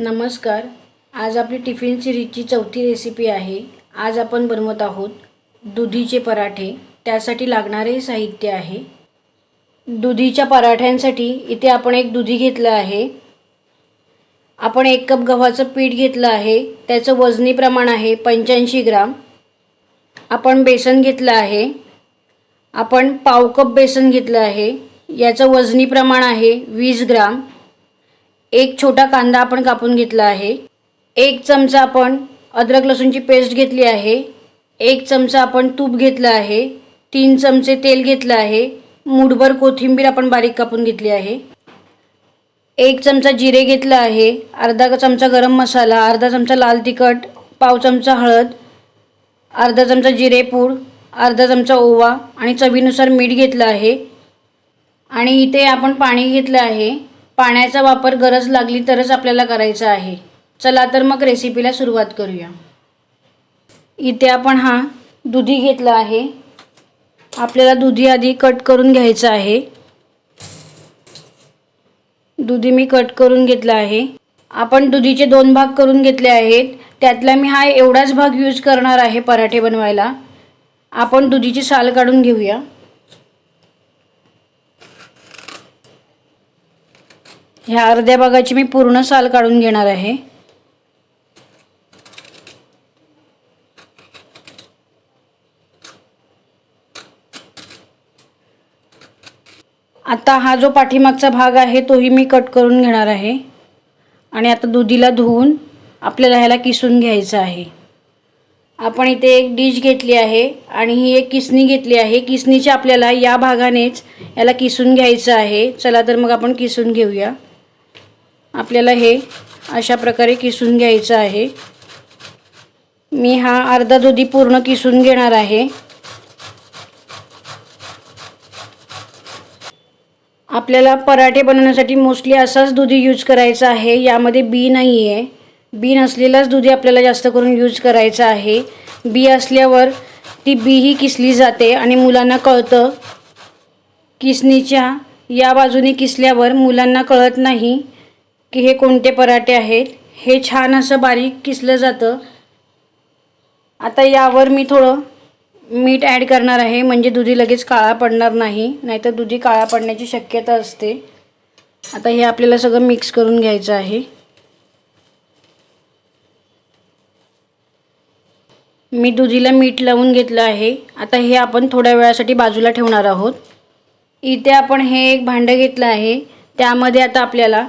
नमस्कार. आज आपली टिफिन सिरीजची चौथी रेसिपी आहे. आज आपण बनवत आहोत दुधीचे पराठे. त्यासाठी लागणारे साहित्य आहे. दुधीच्या पराठ्यांसाठी इथे आपण एक दुधी घेतलं आहे. आपण एक कप गव्हाचं पीठ घेतलं आहे. त्याचं वजनी प्रमाण आहे पंच्याऐंशी ग्राम. आपण बेसन घेतलं आहे. आपण पाव कप बेसन घेतलं आहे. याचं वजनी प्रमाण आहे वीस ग्राम. एक छोटा कांदा आपण कापून घेतला आहे. एक चमचा आपण अद्रक लसूणची पेस्ट घेतली आहे. एक चमचा आपण तूप घेतलं आहे. तीन चमचे तेल घेतलं आहे. मुठभर कोथिंबीर आपण बारीक कापून घेतली आहे. एक चमचा जिरे घेतलं आहे. अर्धा चमचा गरम मसाला अर्धा चमचा लाल तिखट पाव चमचा हळद अर्धा चमचा जिरेपूड अर्धा चमचा ओवा आणि चवीनुसार मीठ घेतलं आहे. आणि इथे आपण पाणी घेतलं आहे. पाण्याचा वापर गरज लागली तरच आपल्याला करायचा आहे. चला तर मग रेसिपीला सुरुवात करूया. इथे आपण हा दुधी घेतला आहे. आपल्याला दुधी आधी कट करून घ्यायचं आहे. दुधी मी कट करून घेतला आहे. आपण दुधीचे दोन भाग करून घेतले आहेत. त्यातला मी हा एवढाच भाग यूज करणार आहे पराठे बनवायला. आपण दुधीची साल काढून घेऊया. ह्या अर्ध्या भागाची मी पूर्ण साल काढून घेणार आहे. आता हा जो पाठीमागचा भाग आहे तोही मी कट करून घेणार आहे. आणि आता दुधीला धुवून आपल्याला ह्याला किसून घ्यायचं आहे. आपण इथे एक डिश घेतली आहे आणि ही एक किसणी घेतली आहे. किसणीच्या आपल्याला या भागानेच याला किसून घ्यायचं आहे. चला तर मग आपण किसून घेऊया. आपल्याला हे अशा प्रकारे किसून घ्यायचं आहे. मी हा अर्धा दुधी पूर्ण किसून घेणार आहे. आपल्याला पराठे बनवण्यासाठी मोस्टली असाच दुधी यूज करायचा आहे. यामध्ये बी नाही आहे बी नसलेलाच दुधी आपल्याला जास्त करून यूज करायचा आहे. बी असल्यावर ती बीही किसली जाते आणि मुलांना कळतं. किसणीच्या या बाजूने किसल्यावर मुलांना कळत नाही. की हे कोणते पराठे आहेत? हे छान असं बारीक किसलं जातं. आता यावर मी थोडं मीठ ॲड करणार आहे. म्हणजे दुधी लगेच काळा पडणार नाही. नाहीतर दुधी काळा पडण्याची शक्यता असते. आता हे आपल्याला सगळं मिक्स करून घ्यायचं आहे. मी दुधीला मीठ लावून घेतलं आहे. आता हे आपण थोड्या वेळासाठी बाजूला ठेवणार आहोत. इथे आपण हे एक भांडं घेतलं आहे. त्यामध्ये आता आपल्याला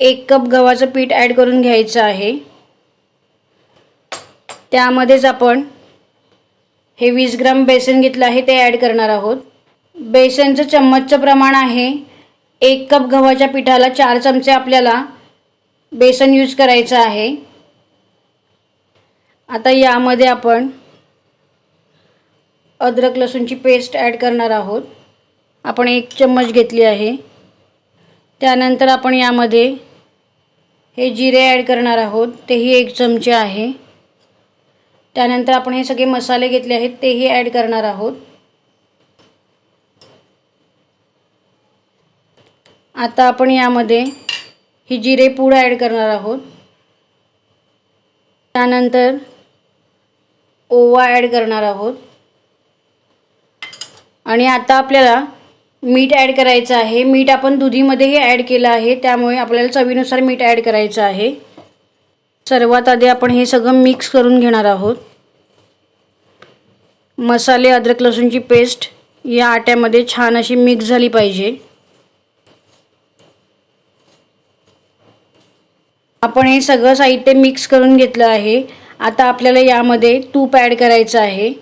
एक कप गव्हाचं पीठ ॲड करून घ्यायचं आहे. त्यामध्येच आपण हे वीस ग्राम बेसन घेतलं आहे ते ॲड करणार आहोत. बेसनचं चम्मचचं प्रमाण आहे. एक कप गव्हाच्या पिठाला चार चमचे आपल्याला बेसन यूज करायचं आहे. आता यामध्ये आपण अद्रक लसूणची पेस्ट ॲड करणार आहोत. आपण एक चम्मच घेतली आहे. त्यानंतर आपण यामध्ये हे जिरे ॲड करणार आहोत तेही एक चमचे आहे. त्यानंतर आपण हे सगळे मसाले घेतले आहेत तेही ॲड करणार आहोत. आता आपण यामध्ये ही जिरे पूड ॲड करणार आहोत. त्यानंतर ओवा ॲड करणार आहोत. आणि आता आपल्याला मीठ ॲड करायचं आहे. मीठ आपण दुधीमध्येही ॲड केलं आहे. त्यामुळे आपल्याला चवीनुसार मीठ ॲड करायचं आहे. सर्वात आधी आपण हे सगळं मिक्स करून घेणार आहोत. मसाले अद्रक लसूणची पेस्ट या आट्यामध्ये छान अशी मिक्स झाली पाहिजे. आपण हे सगळं साहित्य मिक्स करून घेतलं आहे. आता आपल्याला यामध्ये तूप ॲड करायचं आहे.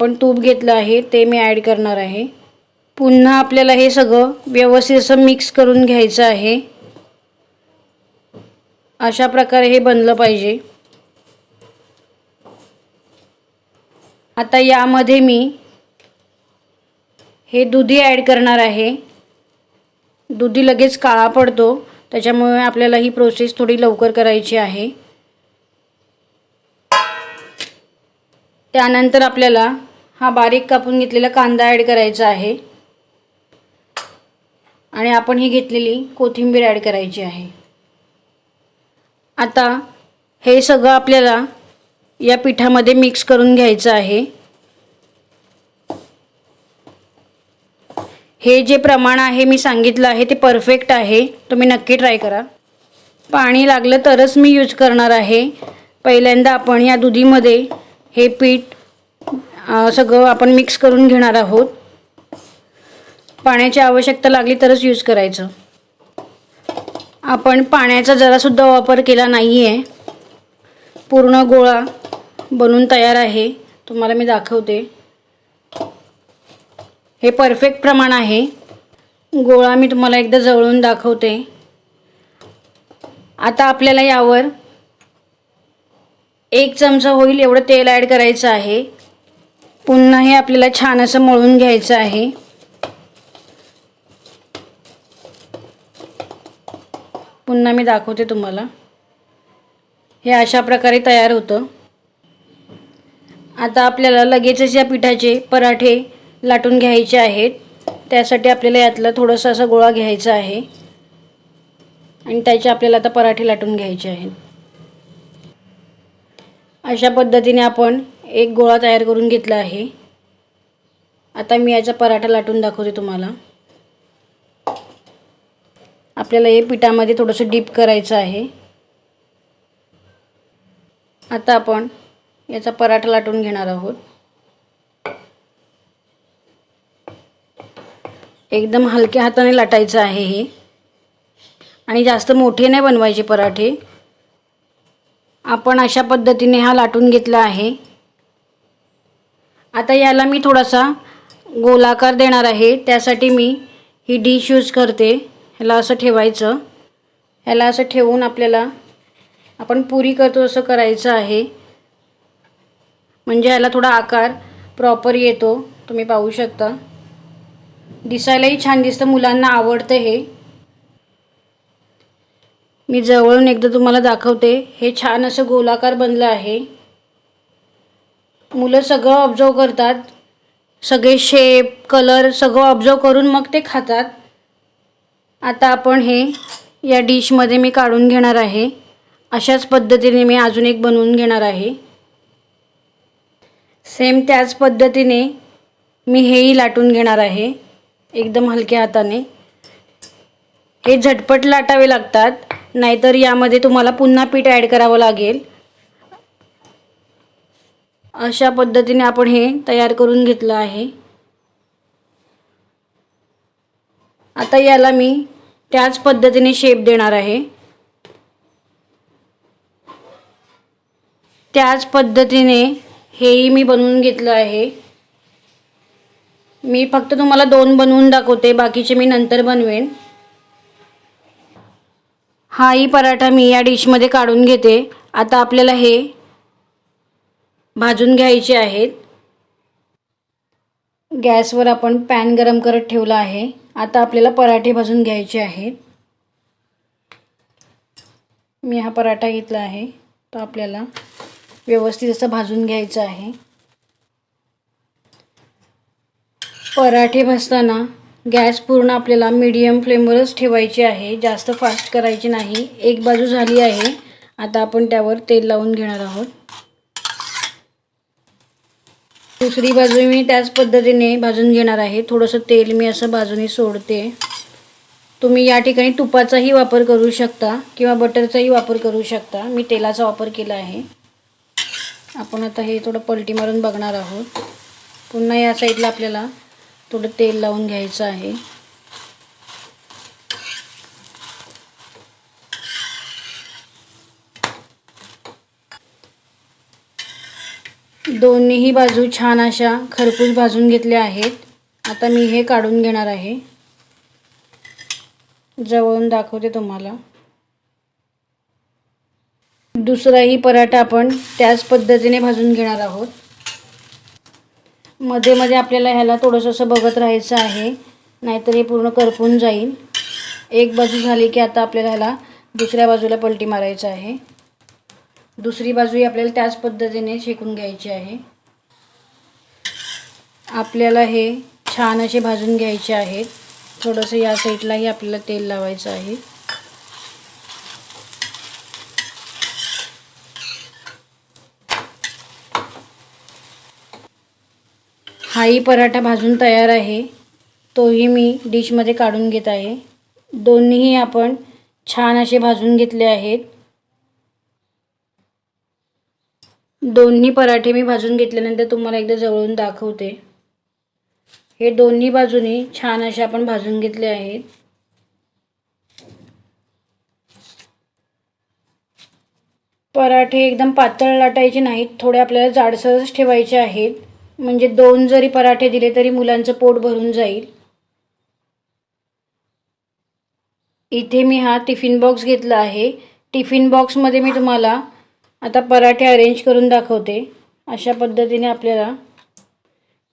आपण तूप घेतलं आहे ते मी ॲड करणार आहे. पुन्हा आपल्याला हे सगळं व्यवस्थित असं मिक्स करून घ्यायचं आहे. अशा प्रकारे हे बनलं पाहिजे. आता यामध्ये मी हे दुधी ॲड करणार आहे. दुधी लगेच काळा पडतो त्याच्यामुळे आपल्याला ही प्रोसेस थोडी लवकर करायची आहे. त्यानंतर आपल्याला हा बारीक कापून घेतलेला कांदा ॲड करायचा आहे. आणि आपण ही घेतलेली कोथिंबीर ॲड करायची आहे. आता हे सगळं आपल्याला या पिठामध्ये मिक्स करून घ्यायचं आहे. हे जे प्रमाण आहे मी सांगितलं आहे ते परफेक्ट आहे. तुम्ही नक्की ट्राय करा. पाणी लागलं तरच मी यूज करणार आहे. पहिल्यांदा आपण या दुधीमध्ये हे पीठ सगळं आपण मिक्स करून घेणार आहोत. पाण्याची आवश्यकता लागली तरच यूज करायचं. आपण पाण्याचा जरासुद्धा वापर केला नाही आहे पूर्ण गोळा बनून तयार आहे. तुम्हाला मी दाखवते. हे परफेक्ट प्रमाण आहे. गोळा मी तुम्हाला एकदा जवळून दाखवते. आता आपल्याला यावर एक चमचा होईल एवढं तेल ॲड करायचं आहे. पुन्हा हे आपल्याला छान असं मळून घ्यायचं आहे. पुन्हा मी दाखवते तुम्हाला. हे अशा प्रकारे तयार होतं. आता आपल्याला लगेचच या पिठाचे पराठे लाटून घ्यायचे आहेत. त्यासाठी आपल्याला यातलं थोडंसं असं गोळा घ्यायचा आहे. आणि त्याचे आपल्याला आता पराठे लाटून घ्यायचे आहेत. अशा पद्धतीने आपण एक गोळा तयार करून घेतला आहे. आता मी याचा पराठा लाटून दाखवते तुम्हाला. आपल्याला हे पिठामध्ये थोडंसं डीप करायचं आहे. आता आपण याचा पराठा लाटून घेणार आहोत. एकदम हलक्या हाताने लाटायचं आहे हे. आणि जास्त मोठे नाही बनवायचे पराठे. आपण अशा पद्धतीने हा लाटून घेतला आहे. आता याला मी थोडासा गोलाकार देणार आहे. त्यासाठी मी ही डिश यूज करते. ह्याला असं ठेवायचं. ह्याला असं ठेवून आपल्याला आपण पुरी करतो असं करायचं आहे. म्हणजे ह्याला थोडा आकार प्रॉपर येतो. तुम्ही पाहू शकता. दिसायलाही छान दिसतं. मुलांना आवडतं हे. मी जवळून एकदा तुम्हाला दाखवते. हे छान असं गोलाकार बनलं आहे. मुलं सगळं ऑब्झर्व करतात. सगळे शेप कलर सगळं ऑब्झर्व करून मग ते खातात. आता आपण हे या डिशमध्ये मी काढून घेणार आहे. अशाच पद्धतीने मी अजून एक बनवून घेणार आहे. सेम त्याच पद्धतीने मी हेही लाटून घेणार आहे. एकदम हलक्या हाताने. हे झटपट लाटावे लागतात. नाहीतर यामध्ये तुम्हाला पुन्हा पीठ ॲड करावं लागेल. अशा पद्धतीने आपण हे तयार करून घेतलं आहे. आता याला मी त्याच पद्धतीने शेप देणार आहे. त्याच पद्धतीने हेही मी बनवून घेतलं आहे. मी फक्त तुम्हाला दोन बनवून दाखवते बाकीचे मी नंतर बनवेन. हाही पराठा मी या डिशमध्ये काढून घेते. आता आपल्याला हे भाजून घ्यायचे आहेत. गॅसवर आपण पॅन गरम करत ठेवला आहे. आता आपल्याला पराठे भाजून घ्यायचे आहेत. मी हा पराठा घेतला आहे. तो आपल्याला व्यवस्थित असं भाजून घ्यायचं आहे. पराठे भाजताना गॅस पूर्ण आपल्याला मीडियम फ्लेमवरच ठेवायची आहे. जास्त फास्ट करायची नाही. एक बाजू झाली आहे. आता आपण त्यावर तेल लावून घेणार आहोत. दुसरी बाजू मी त्याच पद्धतीने भाजून घेणार आहे. थोडंसं तेल मी असं बाजूने सोडते. तुम्ही या ठिकाणी तुपाचाही वापर करू शकता किंवा बटरचाही वापर करू शकता. मी तेलाचा वापर केला आहे. आपण आता हे थोडं पलटी मारून बघणार आहोत. पुन्हा या साईडला आपल्याला थोडं तेल लावून घ्यायचं आहे. दोन्हीही बाजू छान अशा खरपूस भाजून घेतल्या आहेत. आता मी हे काढून घेणार आहे. जवळून दाखवते तुम्हाला. दुसराही पराठा आपण त्याच पद्धतीने भाजून घेणार आहोत. मध्ये मध्ये आपल्याला ह्याला थोडंसं असं बघत राहायचं आहे. नाहीतर हे पूर्ण करपून जाईल. एक बाजू झाली की आता आपल्याला ह्याला दुसऱ्या बाजूला पलटी मारायचं आहे. दुसरी बाजूही आपल्याला त्याच पद्धतीने शेकून घ्यायची आहे. आपल्याला हे छान असे भाजून घ्यायचे आहेत. थोडंसं या साईडलाही आपल्याला तेल लावायचं आहे. हाही पराठा भाजून तयार आहे. तोही मी डिशमध्ये काढून घेत आहे. दोन्हीही आपण छान असे भाजून घेतले आहेत. दोन्ही पराठे मी भाजून घेतल्यानंतर तुम्हाला एकदा जवळून दाखवते. हे दोन्ही बाजूनी छान असे आपण भाजून घेतले आहेत. पराठे एकदम पातळ लाटायचे नाहीत थोडे आपल्याला जाडसरच ठेवायचे आहेत. म्हणजे दोन जरी पराठे दिले तरी मुलांचं पोट भरून जाईल. इथे मी हा टिफिन बॉक्स घेतला आहे. टिफिन बॉक्समध्ये मी तुम्हाला आता पराठे अरेंज करून दाखवते. अशा पद्धतीने आपल्याला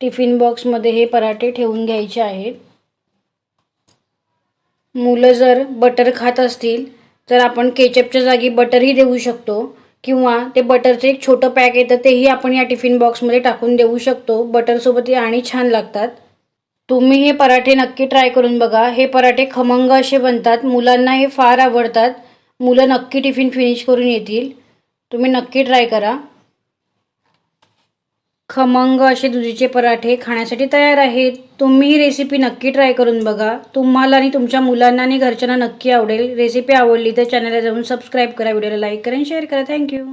टिफिन बॉक्समध्ये हे पराठे ठेवून घ्यायचे आहेत. मुलं जर बटर खात असतील तर आपण केचपच्या जागी बटरही देऊ शकतो. किंवा ते बटरचं एक छोटं पॅक येतं तेही आपण या टिफिन बॉक्समध्ये टाकून देऊ शकतो. बटरसोबत आणि छान लागतात. तुम्ही हे पराठे नक्की ट्राय करून बघा. हे पराठे खमंग असे बनतात. मुलांना हे फार आवडतात. मुलं नक्की टिफिन फिनिश करून येतील. तुम्ही नक्की ट्राय करा. खमंग असे दुधीचे पराठे खाण्यासाठी तयार आहेत. तुम्ही ही रेसिपी नक्की ट्राय करून बघा. तुम्हाला आणि तुमच्या मुलांना आणि घरच्यांना नक्की आवडेल. रेसिपी आवडली तर चॅनलला जाऊन सबस्क्राईब करा व्हिडिओला लाईक करा आणि शेअर करा. थँक्यू